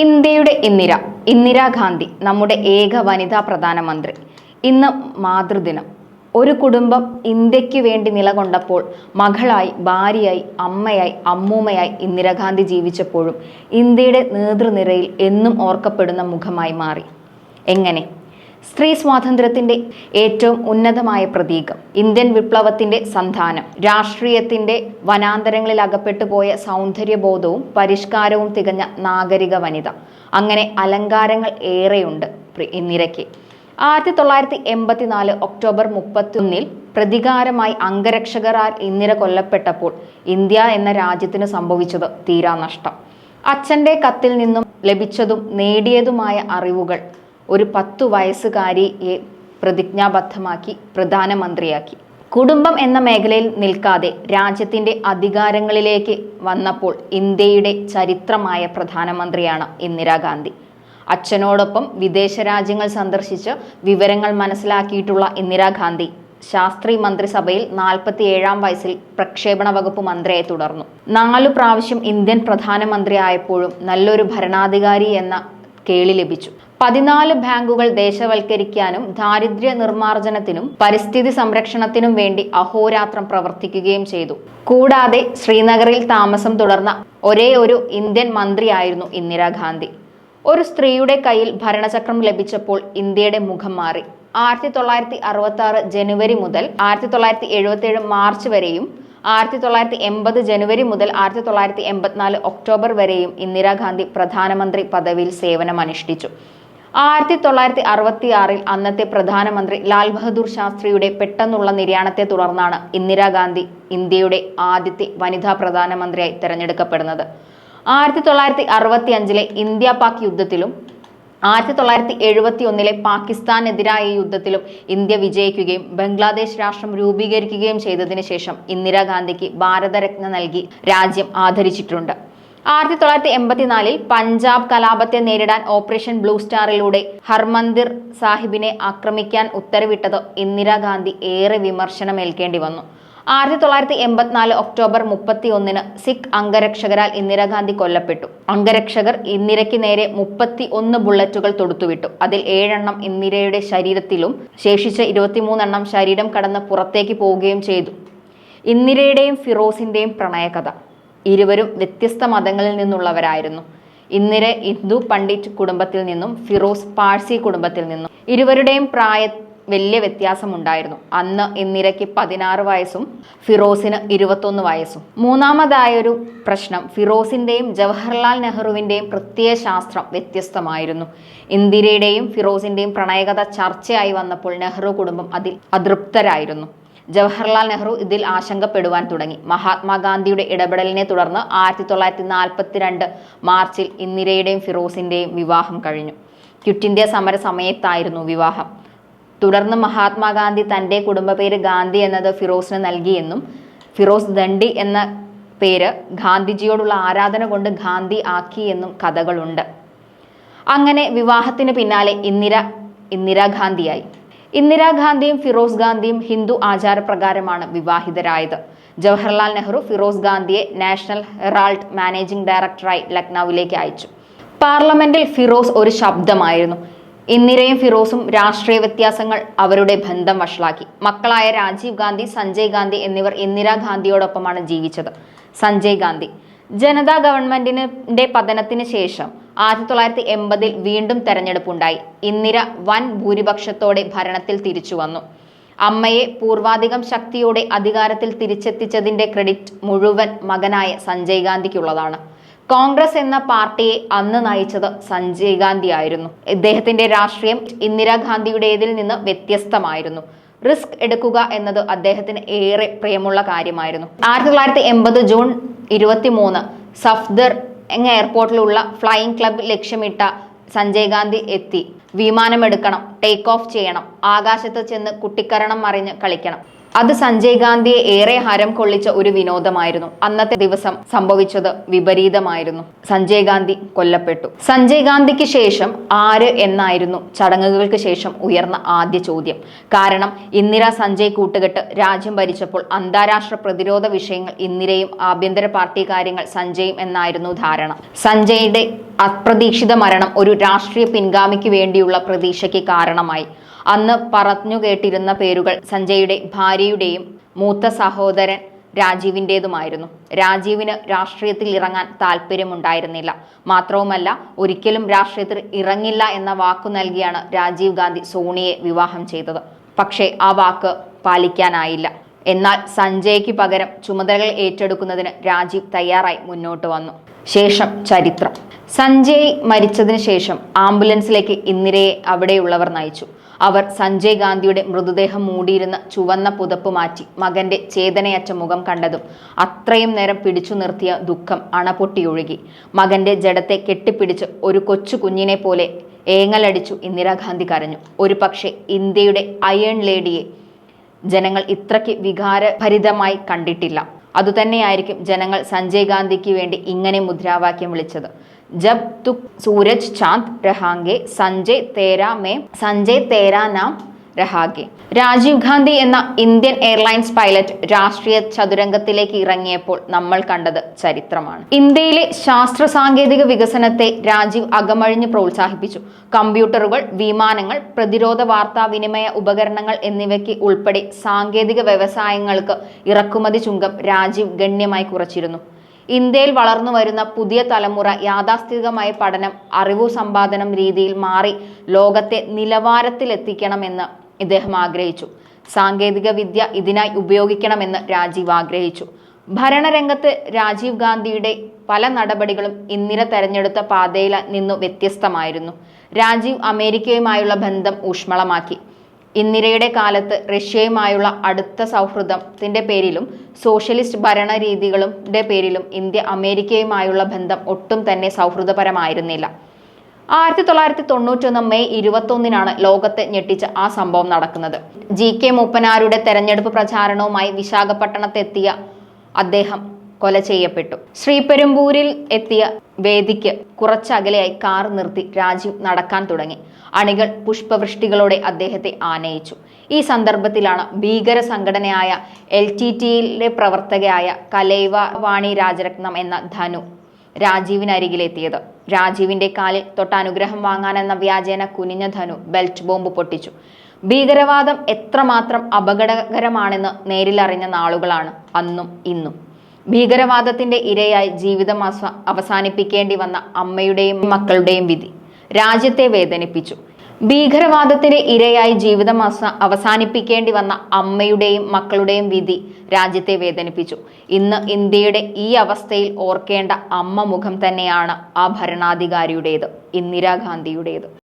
ഇന്ത്യയുടെ ഇന്ദിര ഇന്ദിരാഗാന്ധി നമ്മുടെ ഏക വനിതാ പ്രധാനമന്ത്രി. ഇന്ന് മാതൃദിനം. ഒരു കുടുംബം ഇന്ത്യയ്ക്ക് വേണ്ടി നിലകൊണ്ടപ്പോൾ മകളായി ഭാര്യയായി അമ്മയായി അമ്മൂമ്മയായി ഇന്ദിരാഗാന്ധി ജീവിച്ചപ്പോഴും ഇന്ത്യയുടെ നേതൃനിരയിൽ എന്നും ഓർക്കപ്പെടുന്ന മുഖമായി മാറി. എങ്ങനെ? സ്ത്രീ സ്വാതന്ത്ര്യത്തിന്റെ ഏറ്റവും ഉന്നതമായ പ്രതീകം. ഇന്ത്യൻ വിപ്ലവത്തിന്റെ സന്താനം രാഷ്ട്രീയത്തിന്റെ വനാന്തരങ്ങളിൽ അകപ്പെട്ടു പോയ സൗന്ദര്യബോധവും പരിഷ്കാരവും തികഞ്ഞ നാഗരിക വനിത. അങ്ങനെ അലങ്കാരങ്ങൾ ഏറെയുണ്ട് ഇന്ദിരയ്ക്ക് ആയിരത്തി തൊള്ളായിരത്തി എൺപത്തിനാല് ഒക്ടോബർ മുപ്പത്തിയൊന്നിൽ പ്രതികാരമായി അംഗരക്ഷകരാൽ ഇന്ദിര കൊല്ലപ്പെട്ടപ്പോൾ ഇന്ത്യ എന്ന രാജ്യത്തിന് സംഭവിച്ചത് തീരാനഷ്ടം. അച്ഛന്റെ കത്തിൽ നിന്നും ലഭിച്ചതും നേടിയതുമായ അറിവുകൾ ഒരു പത്തു വയസ്സുകാരിയെ പ്രതിജ്ഞാബദ്ധമാക്കി പ്രധാനമന്ത്രിയാക്കി. കുടുംബം എന്ന മേഖലയിൽ നിൽക്കാതെ രാജ്യത്തിന്റെ അധികാരങ്ങളിലേക്ക് വന്നപ്പോൾ ഇന്ത്യയുടെ ചരിത്രമായ പ്രധാനമന്ത്രിയാണ് ഇന്ദിരാഗാന്ധി. അച്ഛനോടൊപ്പം വിദേശ രാജ്യങ്ങൾ സന്ദർശിച്ച് വിവരങ്ങൾ മനസ്സിലാക്കിയിട്ടുള്ള ഇന്ദിരാഗാന്ധി ശാസ്ത്രി മന്ത്രിസഭയിൽ നാൽപ്പത്തി ഏഴാം വയസ്സിൽ പ്രക്ഷേപണ വകുപ്പ് മന്ത്രിയായി തുടർന്നു. നാലു പ്രാവശ്യം ഇന്ത്യൻ പ്രധാനമന്ത്രി ആയപ്പോഴും നല്ലൊരു ഭരണാധികാരി എന്ന കേളി ലഭിച്ചു. പതിനാല് ബാങ്കുകൾ ദേശവൽക്കരിക്കാനും ദാരിദ്ര്യ നിർമ്മാർജനത്തിനും പരിസ്ഥിതി സംരക്ഷണത്തിനും വേണ്ടി അഹോരാത്രം പ്രവർത്തിക്കുകയും ചെയ്തു. കൂടാതെ ശ്രീനഗറിൽ താമസം തുടർന്ന ഒരേ ഒരു ഇന്ത്യൻ മന്ത്രിയായിരുന്നു ഇന്ദിരാഗാന്ധി ഒരു സ്ത്രീയുടെ കയ്യിൽ ഭരണചക്രം ലഭിച്ചപ്പോൾ ഇന്ത്യയുടെ മുഖം മാറി. ആയിരത്തി തൊള്ളായിരത്തി അറുപത്തി ആറ് ജനുവരി മുതൽ ആയിരത്തി തൊള്ളായിരത്തി എഴുപത്തി ഏഴ് മാർച്ച് വരെയും ആയിരത്തി തൊള്ളായിരത്തി എൺപത് ജനുവരി മുതൽ ആയിരത്തി തൊള്ളായിരത്തി എൺപത്തിനാല് ഒക്ടോബർ വരെയും ഇന്ദിരാഗാന്ധി പ്രധാനമന്ത്രി പദവിയിൽ സേവനമനുഷ്ഠിച്ചു. ആയിരത്തി തൊള്ളായിരത്തി അറുപത്തി ആറിൽ അന്നത്തെ പ്രധാനമന്ത്രി ലാൽ ബഹദൂർ ശാസ്ത്രിയുടെ പെട്ടെന്നുള്ള നിര്യാണത്തെ തുടർന്നാണ് ഇന്ദിരാഗാന്ധി ഇന്ത്യയുടെ ആദ്യത്തെ വനിതാ പ്രധാനമന്ത്രിയായി തെരഞ്ഞെടുക്കപ്പെടുന്നത്. ആയിരത്തി തൊള്ളായിരത്തി അറുപത്തി അഞ്ചിലെ ഇന്ത്യ പാക് യുദ്ധത്തിലും ആയിരത്തി തൊള്ളായിരത്തി എഴുപത്തി ഒന്നിലെ പാകിസ്ഥാനെതിരായ യുദ്ധത്തിലും ഇന്ത്യ വിജയിക്കുകയും ബംഗ്ലാദേശ് രാഷ്ട്രം രൂപീകരിക്കുകയും ചെയ്തതിനു ശേഷം ഇന്ദിരാഗാന്ധിക്ക് ഭാരതരത്ന നൽകി രാജ്യം ആദരിച്ചിട്ടുണ്ട്. ആയിരത്തി തൊള്ളായിരത്തി എൺപത്തിനാലിൽ പഞ്ചാബ് കലാപത്തെ നേരിടാൻ ഓപ്പറേഷൻ ബ്ലൂ സ്റ്റാറിലൂടെ ഹർമന്ദിർ സാഹിബിനെ ആക്രമിക്കാൻ ഉത്തരവിട്ടത് ഇന്ദിരാഗാന്ധി ഏറെ വിമർശനമേൽക്കേണ്ടി വന്നു. ആയിരത്തി തൊള്ളായിരത്തി എൺപത്തിനാല് ഒക്ടോബർ മുപ്പത്തി ഒന്നിന് സിഖ് അംഗരക്ഷകരാൽ ഇന്ദിരാഗാന്ധി കൊല്ലപ്പെട്ടു. അംഗരക്ഷകർ ഇന്ദിരയ്ക്ക് നേരെ മുപ്പത്തി ഒന്ന് ബുള്ളറ്റുകൾ തൊടുത്തുവിട്ടു. അതിൽ ഏഴെണ്ണം ഇന്ദിരയുടെ ശരീരത്തിലും ശേഷിച്ച ഇരുപത്തിമൂന്നെണ്ണം ശരീരം കടന്ന് പുറത്തേക്ക് പോവുകയും ചെയ്തു. ഇന്ദിരയുടെയും ഫിറോസിന്റെയും പ്രണയകഥ. ഇരുവരും വ്യത്യസ്ത മതങ്ങളിൽ നിന്നുള്ളവരായിരുന്നു. ഇന്ദിര ഹിന്ദു പണ്ഡിറ്റ് കുടുംബത്തിൽ നിന്നും ഫിറോസ് പാഴ്സി കുടുംബത്തിൽ നിന്നും. ഇരുവരുടെയും പ്രായ വലിയ വ്യത്യാസമുണ്ടായിരുന്നു. അന്ന് ഇന്ദിരയ്ക്ക് പതിനാറ് വയസ്സും ഫിറോസിന് ഇരുപത്തൊന്ന് വയസ്സും. മൂന്നാമതായൊരു പ്രശ്നം ഫിറോസിന്റെയും ജവഹർലാൽ നെഹ്റുവിന്റെയും പ്രത്യയ ശാസ്ത്രം വ്യത്യസ്തമായിരുന്നു. ഇന്ദിരയുടെയും ഫിറോസിന്റെയും പ്രണയകഥ ചർച്ചയായി വന്നപ്പോൾ നെഹ്റു കുടുംബം അതിൽ അതൃപ്തരായിരുന്നു. ജവഹർലാൽ നെഹ്റു ഇതിൽ ആശങ്കപ്പെടുവാൻ തുടങ്ങി. മഹാത്മാഗാന്ധിയുടെ ഇടപെടലിനെ തുടർന്ന് ആയിരത്തി തൊള്ളായിരത്തി നാൽപ്പത്തിരണ്ട് മാർച്ചിൽ ഇന്ദിരയുടെയും ഫിറോസിന്റെയും വിവാഹം കഴിഞ്ഞു. ക്വിറ്റ് ഇന്ത്യ സമര സമയത്തായിരുന്നു വിവാഹം. തുടർന്ന് മഹാത്മാഗാന്ധി തന്റെ കുടുംബ പേര് ഗാന്ധി എന്നത് ഫിറോസിന് നൽകിയെന്നും ഫിറോസ് ദണ്ഡി എന്ന പേര് ഗാന്ധിജിയോടുള്ള ആരാധന കൊണ്ട് ഗാന്ധി ആക്കി എന്നും കഥകളുണ്ട്. അങ്ങനെ വിവാഹത്തിന് പിന്നാലെ ഇന്ദിര ഇന്ദിരാഗാന്ധിയായി. ഇന്ദിരാഗാന്ധിയും ഫിറോസ് ഗാന്ധിയും ഹിന്ദു ആചാരപ്രകാരമാണ് വിവാഹിതരായത്. ജവഹർലാൽ നെഹ്റു ഫിറോസ് ഗാന്ധിയെ നാഷണൽ ഹെറാൾഡ് മാനേജിംഗ് ഡയറക്ടറായി ലക്നൌവിലേക്ക് അയച്ചു. പാർലമെന്റിൽ ഫിറോസ് ഒരു ശബ്ദമായിരുന്നു. ഇന്ദിരയും ഫിറോസും രാഷ്ട്രീയ വ്യത്യാസങ്ങൾ അവരുടെ ബന്ധം വഷളാക്കി. മക്കളായ രാജീവ് ഗാന്ധി സഞ്ജയ് ഗാന്ധി എന്നിവർ ഇന്ദിരാഗാന്ധിയോടൊപ്പമാണ് ജീവിച്ചത്. സഞ്ജയ് ഗാന്ധി ജനതാ ഗവൺമെന്റിന്റെ പതനത്തിന് ശേഷം ആയിരത്തി തൊള്ളായിരത്തി എൺപതിൽ വീണ്ടും തെരഞ്ഞെടുപ്പുണ്ടായി. ഇന്ദിര വൻ ഭൂരിപക്ഷത്തോടെ ഭരണത്തിൽ തിരിച്ചു വന്നു. അമ്മയെ പൂർവാധികം ശക്തിയോടെ അധികാരത്തിൽ തിരിച്ചെത്തിച്ചതിന്റെ ക്രെഡിറ്റ് മുഴുവൻ മകനായ സഞ്ജയ് ഗാന്ധിക്കുള്ളതാണ്. കോൺഗ്രസ് എന്ന പാർട്ടിയെ അന്ന് നയിച്ചത് സഞ്ജയ് ഗാന്ധി ആയിരുന്നു ഇദ്ദേഹത്തിന്റെ രാഷ്ട്രീയം ഇന്ദിരാഗാന്ധിയുടേതിൽ നിന്ന് വ്യത്യസ്തമായിരുന്നു. റിസ്ക് എടുക്കുക എന്നത് അദ്ദേഹത്തിന് ഏറെ പ്രിയമുള്ള കാര്യമായിരുന്നു. ആയിരത്തി തൊള്ളായിരത്തി എൺപത് ജൂൺ ഇരുപത്തി മൂന്ന് സഫ്ദർ എന്ന എയർപോർട്ടിലുള്ള ഫ്ലൈയിങ് ക്ലബ് ലക്ഷ്യമിട്ട സഞ്ജയ് ഗാന്ധി എത്തി. വിമാനം എടുക്കണം ടേക്ക് ഓഫ് ചെയ്യണം ആകാശത്ത് ചെന്ന് കുട്ടിക്കരണം മറിഞ്ഞ് കളിക്കണം. അത് സഞ്ജയ് ഗാന്ധിയെ ഏറെ ഹരം കൊള്ളിച്ച ഒരു വിനോദമായിരുന്നു. അന്നത്തെ ദിവസം സംഭവിച്ചത് വിപരീതമായിരുന്നു. സഞ്ജയ് ഗാന്ധി കൊല്ലപ്പെട്ടു. സഞ്ജയ് ഗാന്ധിക്ക് ശേഷം ആര് എന്നായിരുന്നു ചടങ്ങുകൾക്ക് ശേഷം ഉയർന്ന ആദ്യ ചോദ്യം. കാരണം ഇന്ദിര സഞ്ജയ് കൂട്ടുകെട്ട് രാജ്യം ഭരിച്ചപ്പോൾ അന്താരാഷ്ട്ര പ്രതിരോധ വിഷയങ്ങൾ ഇന്ദിരയും ആഭ്യന്തര പാർട്ടി കാര്യങ്ങൾ സഞ്ജയും എന്നായിരുന്നു ധാരണ. സഞ്ജയുടെ അപ്രതീക്ഷിത മരണം ഒരു രാഷ്ട്രീയ പിൻഗാമിക്ക് വേണ്ടിയുള്ള പ്രതീക്ഷയ്ക്ക് കാരണമായി. അന്ന് പറഞ്ഞു കേട്ടിരുന്ന പേരുകൾ സഞ്ജയുടെ ഭാര്യയുടെയും മൂത്ത സഹോദരൻ രാജീവിന്റെതുമായിരുന്നു രാജീവിന് രാഷ്ട്രീയത്തിൽ ഇറങ്ങാൻ താല്പര്യമുണ്ടായിരുന്നില്ല. മാത്രവുമല്ല ഒരിക്കലും രാഷ്ട്രീയത്തിൽ ഇറങ്ങില്ല എന്ന വാക്കു നൽകിയാണ് രാജീവ് ഗാന്ധി സോണിയെ വിവാഹം ചെയ്തത്. പക്ഷേ ആ വാക്ക് പാലിക്കാനായില്ല. എന്നാൽ സഞ്ജയ്ക്ക് പകരം ചുമതലകൾ ഏറ്റെടുക്കുന്നതിന് രാജീവ് തയ്യാറായി മുന്നോട്ട് വന്നു. ശേഷം ചരിത്രം. സഞ്ജയ് മരിച്ചതിന് ശേഷം ആംബുലൻസിലേക്ക് ഇന്ദിരയെ അവിടെയുള്ളവർ നയിച്ചു. അവർ സഞ്ജയ് ഗാന്ധിയുടെ മൃതദേഹം മൂടിയിരുന്ന ചുവന്ന പുതപ്പ് മാറ്റി മകന്റെ ചേതനയറ്റ മുഖം കണ്ടതും അത്രയും നേരം പിടിച്ചു നിർത്തിയ ദുഃഖം അണപൊട്ടിയൊഴുകി. മകന്റെ ജഡത്തെ കെട്ടിപ്പിടിച്ച് ഒരു കൊച്ചു കുഞ്ഞിനെ പോലെ ഏങ്ങലടിച്ചു ഇന്ദിരാഗാന്ധി കരഞ്ഞു. ഒരു പക്ഷേ ഇന്ത്യയുടെ അയൺ ലേഡിയെ ജനങ്ങൾ ഇത്രയ്ക്ക് വികാരഭരിതമായി കണ്ടിട്ടില്ല. അതുതന്നെയായിരിക്കും ജനങ്ങൾ സഞ്ജയ് ഗാന്ധിക്ക് വേണ്ടി ഇങ്ങനെ മുദ്രാവാക്യം വിളിച്ചത്. ജബ് തുക് സൂരജ് ചാന്ദ് രഹാംഗെ സഞ്ജയ് തേരാ മേ സഞ്ജയ് തേരാ നാം രഹാഗെ. രാജീവ് ഗാന്ധി എന്ന ഇന്ത്യൻ എയർലൈൻസ് പൈലറ്റ് രാഷ്ട്രീയ ചതുരംഗത്തിലേക്ക് ഇറങ്ങിയപ്പോൾ നമ്മൾ കണ്ടത് ചരിത്രമാണ്. ഇന്ത്യയിലെ ശാസ്ത്ര സാങ്കേതിക വികസനത്തെ രാജീവ് അകമഴിഞ്ഞ് പ്രോത്സാഹിപ്പിച്ചു. കമ്പ്യൂട്ടറുകൾ വിമാനങ്ങൾ പ്രതിരോധ വാർത്താവിനിമയ ഉപകരണങ്ങൾ എന്നിവയ്ക്ക് ഉൾപ്പെടെ സാങ്കേതിക വ്യവസായങ്ങൾക്ക് ഇറക്കുമതി ചുങ്കം രാജീവ് ഗണ്യമായി കുറച്ചിരുന്നു. ഇന്ത്യയിൽ വളർന്നു വരുന്ന പുതിയ തലമുറ യാഥാസ്ഥിതികമായ പഠനം അറിവു സമ്പാദനം രീതിയിൽ മാറി ലോകത്തെ നിലവാരത്തിലെത്തിക്കണമെന്ന് ഇദ്ദേഹം ആഗ്രഹിച്ചു. സാങ്കേതിക വിദ്യ ഇതിനായി ഉപയോഗിക്കണമെന്ന് രാജീവ് ആഗ്രഹിച്ചു. ഭരണരംഗത്ത് രാജീവ് ഗാന്ധിയുടെ പല നടപടികളും ഇന്ദിര തെരഞ്ഞെടുത്ത പാതയിൽ നിന്നു വ്യത്യസ്തമായിരുന്നു. രാജീവ് അമേരിക്കയുമായുള്ള ബന്ധം ഊഷ്മളമാക്കി. ഇന്ദിരയുടെ കാലത്ത് റഷ്യയുമായുള്ള അടുത്ത സൗഹൃദത്തിന്റെ പേരിലും സോഷ്യലിസ്റ്റ് ഭരണരീതികളുടെ പേരിലും ഇന്ത്യ അമേരിക്കയുമായുള്ള ബന്ധം ഒട്ടും തന്നെ സൗഹൃദപരമായിരുന്നില്ല. ആയിരത്തി തൊള്ളായിരത്തി തൊണ്ണൂറ്റൊന്ന് മെയ് ഇരുപത്തൊന്നിനാണ് ലോകത്തെ ഞെട്ടിച്ച ആ സംഭവം നടക്കുന്നത്. ജി കെ മൂപ്പനാരുടെ തെരഞ്ഞെടുപ്പ് പ്രചാരണവുമായി വിശാഖപട്ടണത്തെത്തിയ അദ്ദേഹം കൊല ചെയ്യപ്പെട്ടു. ശ്രീപെരുമ്പൂരിൽ എത്തിയ വേദിക്ക് കുറച്ചകലെയായി കാർ നിർത്തി രാജീവ് നടക്കാൻ തുടങ്ങി. അണികൾ പുഷ്പവൃഷ്ടികളോടെ അദ്ദേഹത്തെ ആനയിച്ചു. ഈ സന്ദർഭത്തിലാണ് ഭീകര സംഘടനയായ എൽ ടി ടിയിലെ പ്രവർത്തകയായ കലൈവ വാണി രാജരത്നം എന്ന ധനു രാജീവിനരികിലെത്തിയത്. രാജീവിന്റെ കാലിൽ തൊട്ടാനുഗ്രഹം വാങ്ങാനെന്ന വ്യാജേന കുനിഞ്ഞ ധനു ബെൽറ്റ് ബോംബ് പൊട്ടിച്ചു. ഭീകരവാദം എത്രമാത്രം അപകടകരമാണെന്ന് നേരിലറിഞ്ഞ നാളുകളാണ് അന്നും ഇന്നും. ഭീകരവാദത്തിന്റെ ഇരയായി ജീവിതം അവസാനിപ്പിക്കേണ്ടി വന്ന അമ്മയുടെയും മക്കളുടെയും വിധി രാജ്യത്തെ വേദനിപ്പിച്ചു. ഭീകരവാദത്തിന്റെ ഇരയായി ജീവിതം അവസ- അവസാനിപ്പിക്കേണ്ടി വന്ന അമ്മയുടെയും മക്കളുടെയും വിധി രാജ്യത്തെ വേദനിപ്പിച്ചു. ഇന്ന് ഇന്ത്യയുടെ ഈ അവസ്ഥയിൽ ഓർക്കേണ്ട അമ്മ മുഖം തന്നെയാണ് ആ ഭരണാധികാരിയുടേത് ഇന്ദിരാഗാന്ധിയുടേത്.